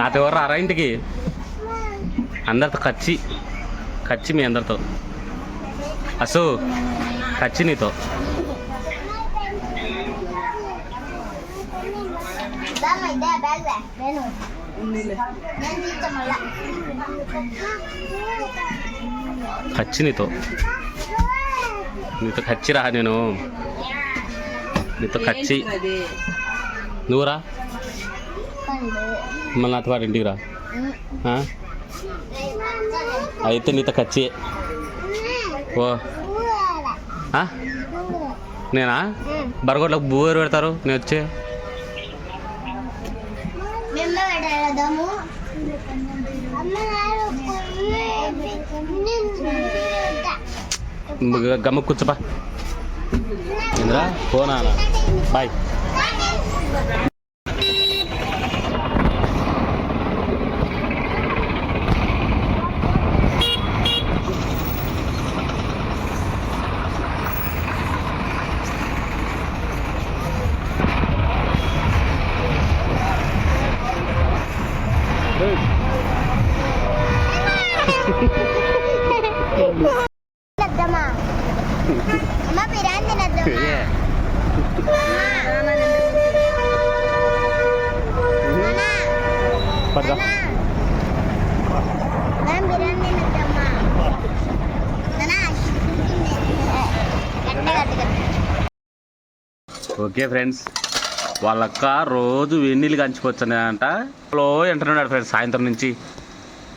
నాతో ఎవరు రారా ఇంటికి? అందరితో కచ్చి కచ్చి మీ అందరితో. అసు కచ్చి నీతో. కచ్చి నీతో. నీతో కచ్చి రా నేను. నీతో కచ్చి. అది? నువ్వురా? మళ్ళీ అత్తవారి ఇంటికి రా. అయితే నీతో కచ్చి ఓ. నేనా? బరగొట్లకు బూరు పెడతారు? నేను వచ్చే. గమ్మ కూర్చోపా. ఇంద్రా పోనా బాయ్. పడదా ఓకే ఫ్రెండ్స్ వాళ్ళక్క రోజు వెన్నీళ్ళు కంచిపోతున్నాయంట లో ఎంటున్నాడు ఫ్రెండ్స్? సాయంత్రం నుంచి.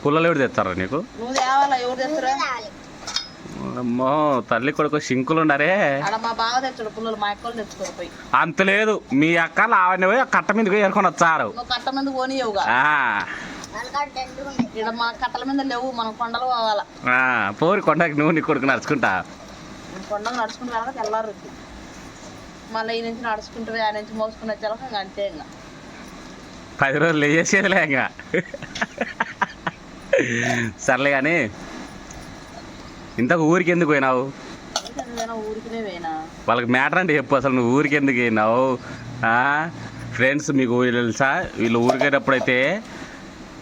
పుల్లలు ఎవరు తెస్తారా నీకు? నువ్వు తేవాలా? ఎవరు తెస్తారా? అమ్మో తల్లి కొడుకు షింకులు ఉన్నారే. ఆడ మా బావ తెచ్చాడు పుల్లలు మా అక్కలు తెచ్చుకోరు పోయి. అంత లేదు. మీ అక్క లావని పోయి కట్ట మీదకి ఏరుకొని వచ్చారు. నువ్వు కట్ట మీద పోనీయవుగా. ఆ, ఇక్కడ మా కట్టల మీద లేవు మనం కొండలు పోవాలా. ఆ, పోరి కొండకి నువ్వు నీ కొడుకు నడుచుకుంటా. మనం కొండలు నడుచుకుంటూ వెళ్ళక తెల్లారుద్ది మళ్ళీ ఈ నుంచి నడుచుకుంటూ పోయి ఆ నుంచి మోసుకుని వచ్చేలా అంతే ఇంకా. పది రోజులు వేసేదిలే ఇంకా. సర్లే కానీ ఇంతకు ఊరికి ఎందుకు పోయినావు వాళ్ళకి మ్యాటర్ అంటే చెప్పు అసలు నువ్వు ఊరికి ఎందుకు వెళ్ళినావు ఫ్రెండ్స్ మీకు తెలుసా? వీళ్ళు ఊరికేటప్పుడు అయితే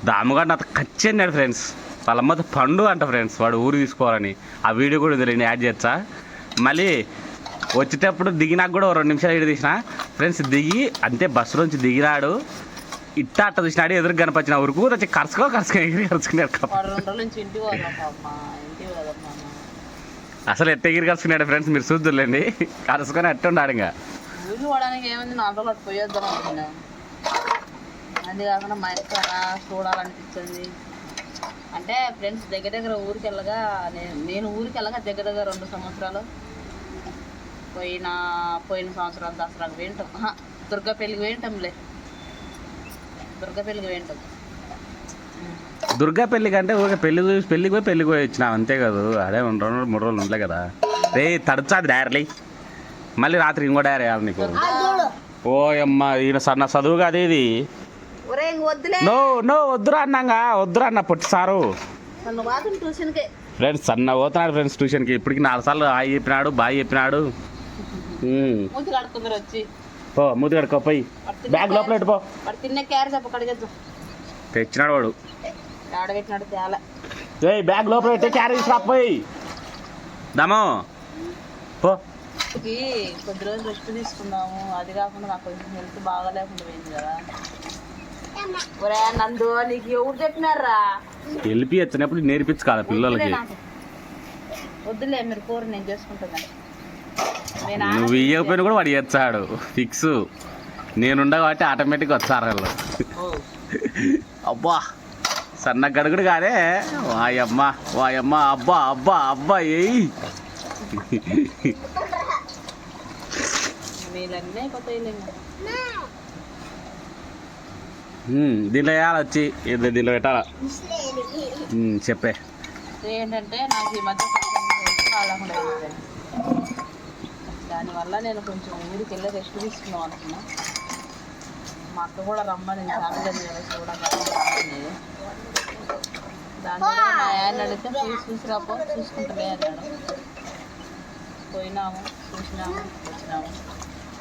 దాముగాడు నాతో ఖచ్చి అన్నాడు ఫ్రెండ్స్. వాళ్ళ అమ్మతో పండు అంట ఫ్రెండ్స్ వాడు ఊరు తీసుకోవాలని. ఆ వీడియో కూడా నేను యాడ్ చేస్తా. మళ్ళీ వచ్చేటప్పుడు దిగినాక కూడా రెండు నిమిషాలు ఇటు తీసిన. ఫ్రెండ్స్ దిగి అంతే బస్సు నుంచి దిగినాడు. ఇట్ట అట్ట చూసినాడు ఎదురు కనపచ్చిన ఊరుకు వచ్చి కరుచుకో కరుచుకో ఎగిరి కరుచుకున్నాడు అసలు ఎట్ట ఎగిరి కరుచుకున్నాడు ఫ్రెండ్స్ మీరు చూద్దులేండి కరుచుకొని అట్ట ఉన్నాడు ఇంకా. ఏముంది? నాలుగు రోజులు అటు పోయేద్దాం అనుకున్నా. అది కాకుండా మా చూడాలనిపించింది? అంటే ఫ్రెండ్స్ దగ్గర దగ్గర ఊరికి వెళ్ళగా నేను నేను ఊరికి వెళ్ళగా దగ్గర దగ్గర రెండు సంవత్సరాలు. పోయిన పోయిన సంవత్సరాలు దసరాకు ఆహా, దుర్గా పెళ్ళికి వేంటాంలే దుర్గా పెళ్ళి కంటే ఊరికే పెళ్ళి చూసి పెళ్ళికి పోయి పెళ్ళికి పోయి వచ్చినా అంతే కదా. అదే రెండు రోజులు మూడు రోజులు ఉండలే కదా. రే తడుచాది డైర్లీ మళ్ళీ రాత్రి ఇంకో డైర్ వేయాలి నీకు. ఓ అమ్మ ఈయన సన్న చదువు కాదు ఇది. నో నో వద్దురా అన్నాగా వద్దురా అన్న పొట్టి సారు. ఫ్రెండ్స్ సన్న పోతున్నాడు ఫ్రెండ్స్ ట్యూషన్కి. ఇప్పటికి నాలుగు సార్లు హాయ్ చెప్పినాడు బాయ్ చెప్పినాడు. వచ్చి. పో మూతి కడుకో పోయి. బ్యాగ్ లోపల వాడు తిన్న క్యారెట్ చెప్ప కడిగేద్దాం తెచ్చినాడు వాడు. ఆడబెట్టినాడు తేల. ఏయ్ బ్యాగ్ లోపల పెట్టి క్యారీ తీసుకురాపోయి దమో పో. కొద్ది రోజులు రెస్ట్ తీసుకుందాము అది కాకుండా నాకు కొంచెం హెల్త్ బాగాలేకుండా పోయింది కదా. ఒరే నందు నీకు ఎవరు చెప్పినారా వెళ్ళి వచ్చినప్పుడు నేర్పించుకోవాలి పిల్లలకి. వద్దులే మీరు కూర నేను చేసుకుంటున్నాను నాన్న నువ్వు ఇయ్యకపోయినా కూడా వాడు చేస్తాడు. ఫిక్స్. నేనుండ కాబట్టి ఆటోమేటిక్గా వచ్చారు వాళ్ళు. అబ్బా సన్న గడుగుడు కాదే. వాయమ్మ వాయమ్మ అబ్బా అబ్బా అబ్బా ఏయ్. దీంట్లో వేయాలి వచ్చి. దీంట్లో పెట్టాలా? చెప్పే. ఏంటంటే నాకు ఈ మధ్య కొంచెం health బాగాలేకుండా పోయింది. దానివల్ల నేను కొంచెం ఊరికి వెళ్ళి రెస్ట్ తీసుకుందాం అనుకున్నా. మా అక్క కూడా రమ్మని ఫ్యామిలీ కదా చూడాలి దాని వల్ల మా ఆయన అడిగితే పోయి చూసిరాపో చూసుకుంటలే అన్నాడు. పోయినాము చూసినాము వచ్చినాము.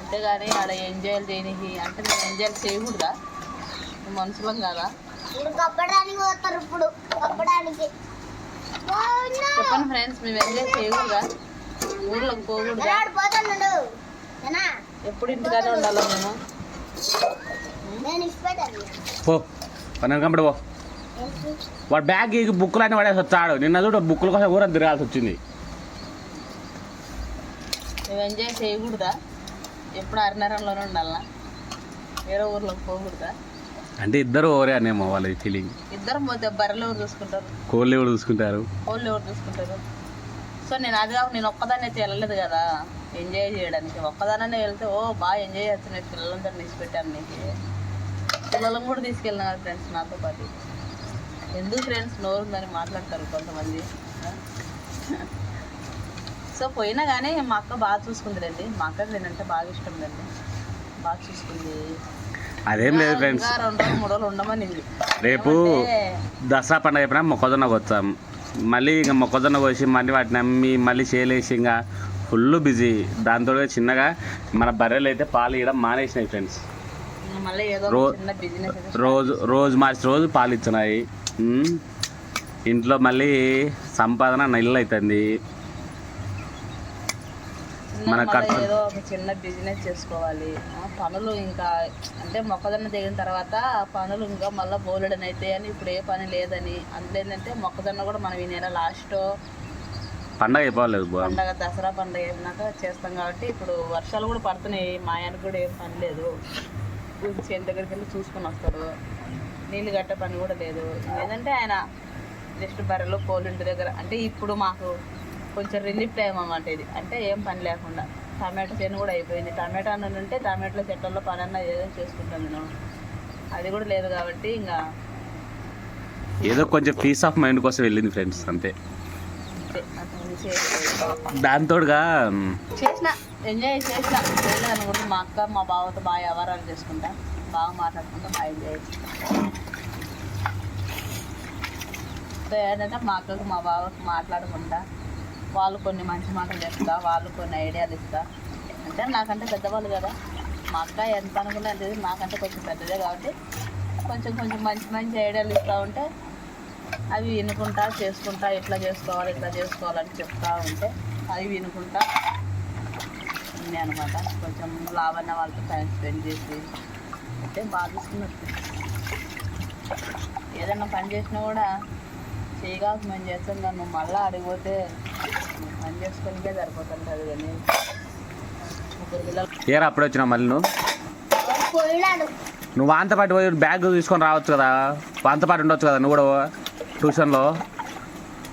అంతేగాని ఆడ ఎంజాయ్ చేయడానికి అంటే నేను ఎంజాయ్ చేయకూడదా? మనుషులం కదా? చెప్పండి ఫ్రెండ్స్ మేము ఎంజాయ్ చేయకూడదా? ఊర్లోకి పోకూడదా. ఎప్పుడు ఇంటికానే ఉండాలా మేము నేను పో. పని కంపెనీ పో. వాడు బ్యాగ్ ఈ బుక్కులు అన్నీ పడేసి వచ్చాడు నిన్న చూడు బుక్కుల కోసం ఊరంతా తిరగాల్సి వచ్చింది. ఎంజాయ్ చేయకూడదా? ఎప్పుడు అరణరంలోనే ఉండాలా? వేరే ఊర్లోకి పోకూడదా? అంటే ఇద్దరు ఓరే అనేమో వాళ్ళ ఫీలింగ్ ఇద్దరం పోతే బర్రెలు ఎవరు చూసుకుంటారు? కోళ్ళు ఎవరు చూసుకుంటారు? వాళ్ళు ఎవరు చూసుకుంటారు? సో నేను అది కాక నేను ఒక్కదాన్ని అయితే వెళ్ళలేదు కదా. ఎంజాయ్ చేయడానికి. ఒక్కదానే వెళ్తే ఓ బాగా ఎంజాయ్ చేస్తున్నాయి పిల్లలందరినీ తీసుకెట్టాను నీకు. పిల్లలను కూడా తీసుకెళ్ళిన ఫ్రెండ్స్ నాతో పాటు. ఎందుకు ఫ్రెండ్స్ నోరు ఉందని మాట్లాడతారు కొంతమంది. సో పోయినా కానీ మా అక్క బాగా చూసుకుందిలేండి. మా అక్కకి నేనంటే బాగా ఇష్టం లేండి. బాగా చూసుకుంది. అదేం లేదు ఫ్రెండ్స్ రెండు రోజులు మూడు రోజులు ఉండమనింది. రేపు దసరా పండుగ అయిపోయినా మొక్కజొన్న వచ్చాం. మళ్ళీ ఇంకా మొక్కజొన్న కోసి మళ్ళీ వాటిని అమ్మి మళ్ళీ చేలేసి ఇంకా ఫుల్ బిజీ. దాంతో చిన్నగా మన బర్రెలు అయితే పాలు ఇవ్వడం మానేసినాయి ఫ్రెండ్స్. రోజు రోజు మార్చి రోజు పాలు ఉమ్. ఇంట్లో మళ్ళీ సంపాదన నిల్లు అవుతుంది. మన ఖర్చు- ఏదో ఒక చిన్న బిజినెస్ చేసుకోవాలి. పనులు ఇంకా అంటే మొక్కజొన్న దిగిన తర్వాత పనులు ఇంకా మళ్ళీ బోలెడని అయితే అని ఇప్పుడు ఏ పని లేదని. అందులో మొక్కజొన్న కూడా మనం ఈ నెల లాస్ట్ పండగ అయిపోలేదు పండగ దసరా పండగ అయినాక చేస్తాం కాబట్టి ఇప్పుడు వర్షాలు కూడా పడుతున్నాయి. మా ఆయనకు కూడా ఏం పని లేదు. చేను దగ్గరికి వెళ్ళి చూసుకొని వస్తాడు. నీళ్ళు కట్టే పని కూడా లేదు. ఏంటంటే ఆయన జస్ట్ బర్రెలు కోళ్ళు ఇంటి దగ్గర. అంటే ఇప్పుడు మాకు కొంచెం రిలీఫ్ టైం అన్నమాట ఇది. అంటే ఏం పని లేకుండా. టమాటో చేను కూడా అయిపోయింది. టమాటా అన్న ఉంటే టమాటోల చెట్లలో పని అన్న ఏదో చేసుకుంటాం నేను అది కూడా లేదు కాబట్టి ఇంకా ఏదో కొంచెం పీస్ ఆఫ్ మైండ్ కోసం వెళ్ళింది ఫ్రెండ్స్ అంతే. దాంతోడుగా చేసిన ఎంజాయ్ చేసిన. అనుకుంటే మా అక్క మా బావతో బాగా వ్యవహారాలు చేసుకుంటా. బాగా మాట్లాడుకుంటా బాగా ఎంజాయ్ చేస్తా. సో ఏంటంటే మా అక్కకు మా బావకు మాట్లాడుకుంటా. వాళ్ళు కొన్ని మంచి మాటలు చెప్తా వాళ్ళు కొన్ని ఐడియాలు ఇస్తా. అంటే నాకంటే పెద్దవాళ్ళు కదా. మా అక్క ఎంత అనుకున్నా తెలియదు నాకంటే కొంచెం పెద్దదే కాబట్టి కొంచెం కొంచెం మంచి మంచి ఐడియాలు ఇస్తూ ఉంటే అవి వినుకుంటా చేసుకుంటా ఇట్లా చేసుకోవాలి ఇట్లా చేసుకోవాలని చెప్తా ఉంటే అవి వినుకుంటా ఉంది అనమాట కొంచెం లావన్న వాళ్ళతో టైం స్పెండ్ చేసి అంటే బాధిస్తున్నట్టు ఏదన్నా పని చేసినా కూడా చేయగాక మేము చేస్తాం కానీ నువ్వు మళ్ళీ అడిగిపోతే పని చేసుకోనికే సరిపోతుంటుంది కానీ. ముగ్గురు పిల్లలు. ఏరా అప్పుడే వచ్చినావు మళ్ళీ నువ్వు? పోయినాడు. నువ్వు వాంత పాటు పోయి బ్యాగ్ తీసుకొని రావచ్చు కదా? వాంత పాటు ఉండొచ్చు కదా నువ్వు కూడా? ట్యూషన్లో?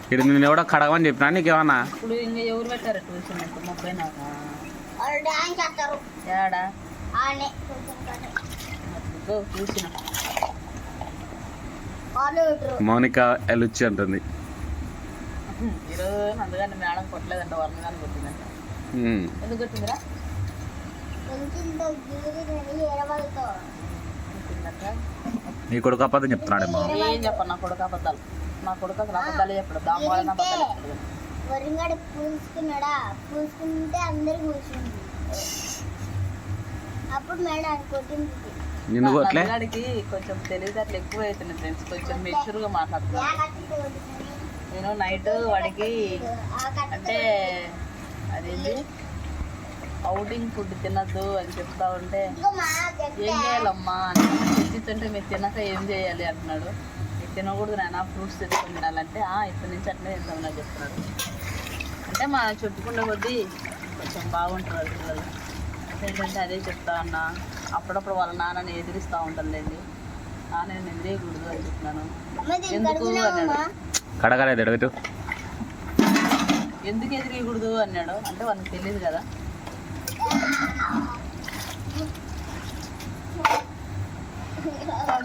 ఇక్కడ నేను ఎవడో కడగమని చెప్పినా నీకేమన్నా ఇప్పుడు ఇంకా ఎవరు పెట్టారు ట్యూషన్? ఇప్పుడు ముప్పై నాకు? వాళ్ళు డ్యాన్స్ చేస్తారు. ఏడా ఆనే. కొంచెం కట్ట. ట్యూషన్. వాళ్ళు పెట్టరు మౌనిక ఎలుచి అంటుంది. ఈరోజు అందుకని మేడం కొట్టలేదంట కొట్టిందంట. ఎందుకు కొట్టిందిరా? నీ కొడుకు అబద్ధం చెప్తున్నాడేమో. ఏం చెప్పను నా కొడుకు అబద్ధాలు. నా కొడుకు అసలు అబద్ధాలే చెప్పడు అబద్ధాలు వరింగాడు పూసుకున్నాడా పూసుకుంటే అందరికి కూర్చుంది అప్పుడు మేడం కొట్టింది. నిన్ను కొట్లే? కొంచెం తెలివితేటలు ఎక్కువ అవుతున్నాయి ఫ్రెండ్స్. కొంచెం మెచ్యూర్గా మాట్లాడుతున్నాను నేను నైట్ వాడికి అంటే అదేంటి అవుటింగ్ ఫుడ్ తినద్దు అని చెప్తా ఉంటే ఏం చేయాలమ్మా? అని తెచ్చిస్తుంటే మీరు తినక ఏం చేయాలి అంటున్నాడు. మీరు తినకూడదు నాన్న ఫ్రూట్స్ తెచ్చుకొని తినాలంటే. "ఆ, ఇప్పటి నుంచి అట్లనే తింటామని చెప్తున్నాడు. అంటే మా చెప్పుకునే కొద్దీ కొంచెం బాగుంటున్నారు పిల్లలు. ఏంటంటే అదే చెప్తా ఉన్నా అప్పుడప్పుడు వాళ్ళ నాన్నని ఎదిరిస్తూ ఉంటానులేండి. నాన్న నేను ఎదిరేయకూడదు అని చెప్తున్నాను ఎందుకు అన్నాడు? కడగలేదు ఎందుకు ఎదిరియకూడదు అన్నాడు? అంటే వాళ్ళకి తెలియదు కదా.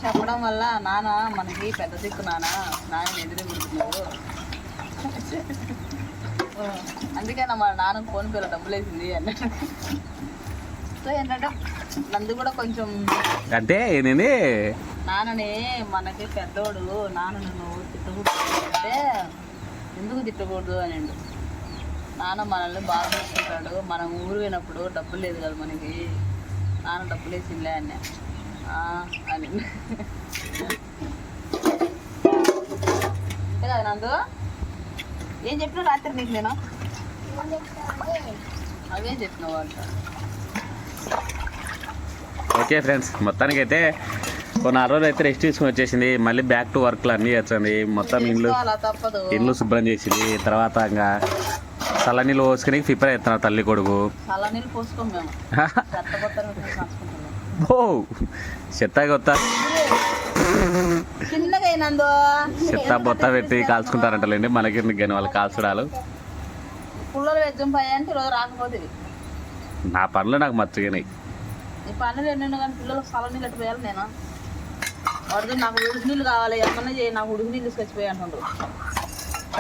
చెప్పడం వల్ల నాన్న మనకి పెద్ద దిక్కు నాన్న. నాన్న ఎదురుగుడుతున్నాడు అందుకే నా మా నాన్న ఫోన్ పేలో డబ్బులు వేసింది అన్నాడు. సో ఏంటంటే నందు కూడా కొంచెం అంటే ఏంది? నాన్నని మనకి పెద్దోడు నాన్న నువ్వు తిట్టకూడదు అంటే ఎందుకు తిట్టకూడదు అని నాన్న మనల్ని బాగా చూసుకుంటాడు. మనం ఊరు పోయినప్పుడు డబ్బులు లేదు కదా మనకి. నాన్న డబ్బులు వేసిందిలే అన్న. అని. కదా నందు? ఏం చెప్పినా రాత్రి నీకు నేను? అవేం చెప్పినావు అంట? ఓకే ఫ్రెండ్స్ మొత్తానికైతే కొన్ని ఆ రోజులు అయితే రెస్ట్ తీసుకుని వచ్చేసింది. మళ్ళీ బ్యాక్ టు వర్క్లు అన్నీ వచ్చింది మొత్తం ఇండ్లు ఇండ్లు శుభ్రం చేసింది. తర్వాత ఇంకా చల్లనీళ్ళు పోసుకుని ప్రిపేర్ అవుతున్నారు తల్లి కొడుకు. ఓ చెత్త కొత్త. చెత్త బొత్త పెట్టి కాల్చుకుంటారంటలేండి. మనకి కానీ వాళ్ళు కాల్చడాలు. నా పనులు నాకు మర్చిపోయినాయి ఈ పనులు ఎన్నెన్నో కానీ పిల్లలకు సల నీళ్ళు పోయాలి నేను? వాడు నాకు ఉడుకు నీళ్ళు కావాలి ఏమన్నా చేయి నాకు ఉడుకు నీళ్ళు తీసుకొచ్చిపోయి అంటుండ్రు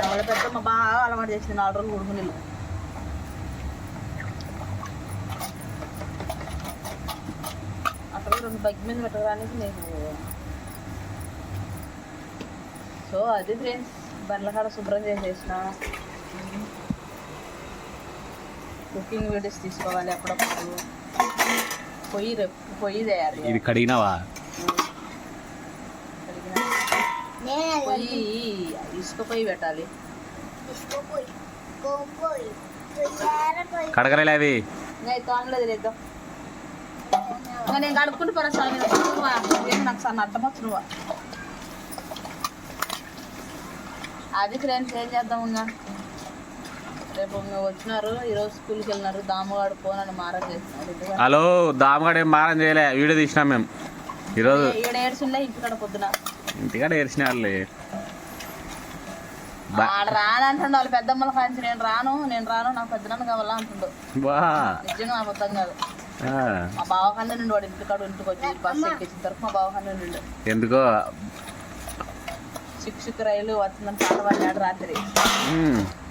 వాళ్ళ పెద్దమ్మ బాగా అలవాటు చేసింది నాలుగు రోజులు ఉడుకు నీళ్ళు. అక్కడ రెండు బగ్గి మీద పెట్టడానికి నీకు సో అది ఫ్రెండ్స్ బండ్ల కాడ శుభ్రం చేసేసిన. కుకింగ్ వీడియోస్ తీసుకోవాలి అప్పుడప్పుడు. పొయ్యి పొయ్యి తయారు ఇది కడిగినావా? పొయ్యి ఇసుక పొయ్యి పెట్టాలి. కడగలేలే అవి. ఆన్లేదు లేద్దాం నేను కడుక్కుంటూ పరా నాకు సార్ అడ్డం వచ్చు నువ్వు అది ఫ్రెండ్స్ ఏం చేద్దాం ఇంకా. రేపు ఇంకా వచ్చినారు ఈరోజు స్కూల్కి వెళ్ళినారు దామగాడు ఫోన్ అని మారం చేస్తున్నారు. హలో దామగాడు ఏం మారం చేయలే వీడియో తీసినాం మేము. ఈరోజు ఈడ ఏడ్చిండే ఇంటికాడ పొద్దున. ఇంటికాడ ఏడ్చిన వాళ్ళే వాళ్ళ పెద్దమ్మల నేను రాను నేను రాను నాకు పెద్దనాన్న కావాలా? అంటుండు. నిజంగా కాదు. నుండి వాడు ఇంటికాడ ఇంటికి వచ్చి బస్సు ఎక్కించిన తర్వాత మా బావకన్నా నుండి. ఎందుకో చిక్కు రైలు వచ్చిందని పాట పడినాడు రాత్రి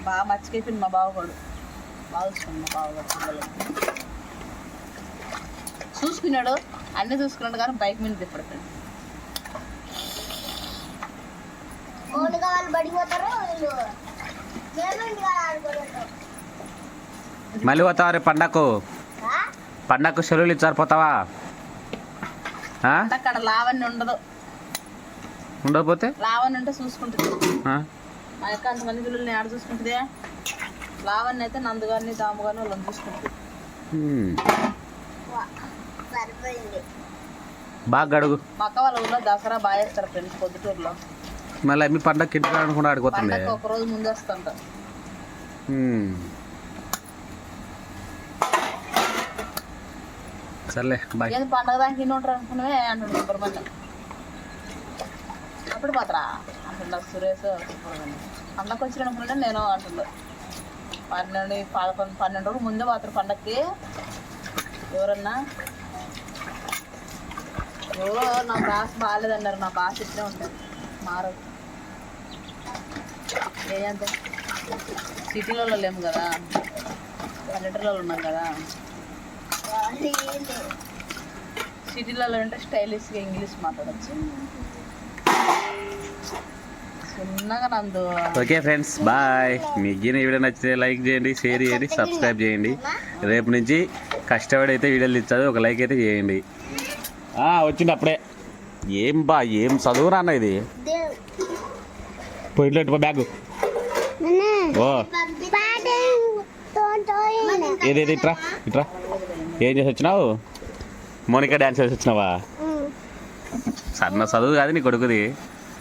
బాగా మర్చిపోయింది మా బావగాడు. బాగా చూసుకున్నాడు మా బావగాడు చూసుకున్నాడు అన్నీ చూసుకున్నాడు కానీ బైక్ మీద తిప్పడు ఫోన్ కావాలి పడిపోతారు వీళ్ళు మేము ఇంటికాడ ఆడుకోలేదు మళ్ళీ పోతావా రేపు పండగకు పండగకు సెలవులు ఇచ్చారు పోతావా? అక్కడ లావణ్య ఉండదు. ఉండకపోతే? లావణ్య ఉంటే చూసుకుంటుంది. ఆ? మా యొక్క అంతమంది పిల్లల్ని ఆడ చూసుకుంటుందే. లావణ్య అయితే నందుగారిని దాముగారిని వాళ్ళని చూసుకుంటుంది. ఉమ్, సరిపోయింది. బాగా గడుగు. మా అక్క వాళ్ళ ఊళ్ళో దసరా బాగా చేస్తారు ఫ్రెండ్స్ పొద్దుటూరులో. మళ్ళీ మీ పండగకి ఇంటికి అనుకుంటా ఆడిపోతుండే పండగ ఒక రోజు ముందు వస్తుంట. సర్లే బాయ్. పండగ దానికి ఉంటారు అనుకున్నవే అంటుండు అప్పుడు పోతరా. అంటుండ సురేష్ సుబ్రహ్మణ్యం పండగకి వచ్చిన అనుకుంటే నేను అంటుండు. పన్నెండు పదకొండు పన్నెండు రోజులు ముందే పోతారు పండగకి ఎవరన్నా? ఎవరో నా భాష బాగాలేదన్నారు నా భాష ఇట్లే ఉంటుంది మారదు. ఏంటంటే సిటీలలో లేము కదా. పల్లెటూరులో ఉన్నాం కదా. సిటీలలో అంటే స్టైలిష్గా ఇంగ్లీష్ మాట్లాడచ్చు. Okay friends bye. మీకు ఈ వీడియో నచ్చితే లైక్ చేయండి షేర్ చేయండి సబ్స్క్రైబ్ చేయండి. రేపు నుంచి కష్టపడి అయితే వీడియోలు ఇచ్చారు ఒక లైక్ అయితే చేయండి. ఆ, వచ్చింది అప్పుడే ఏం బా ఏం చదువురా అన్న ఇది? పోయినట్టు బ్యాగ్. ఓ. ఏది ఏది ఇట్రా ఇట్రా. ఏం చేసి వచ్చినావు? మోనికా డ్యాన్స్ చేసి వచ్చినావా? సన్న చదువు కాదు నీ కొడుకుది.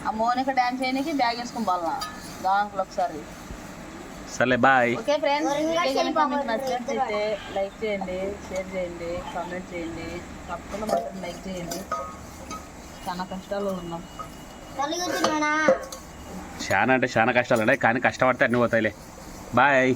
ఆ మోనిక డ్యాన్స్ చేయడానికి బ్యాగ్ వేసుకుని పోవాలన్నా. దాంట్లో ఒకసారి. సర్లే బాయ్. ఓకే ఫ్రెండ్స్ నచ్చినట్లయితే లైక్ చేయండి షేర్ చేయండి కామెంట్ చేయండి. తప్పకుండా మాత్రం లైక్ చేయండి. చాలా కష్టాల్లో ఉన్నాం. చాలా అంటే చాలా కష్టాలు ఉన్నాయి కానీ కష్టపడితే అన్నీ పోతాయిలే. బాయ్.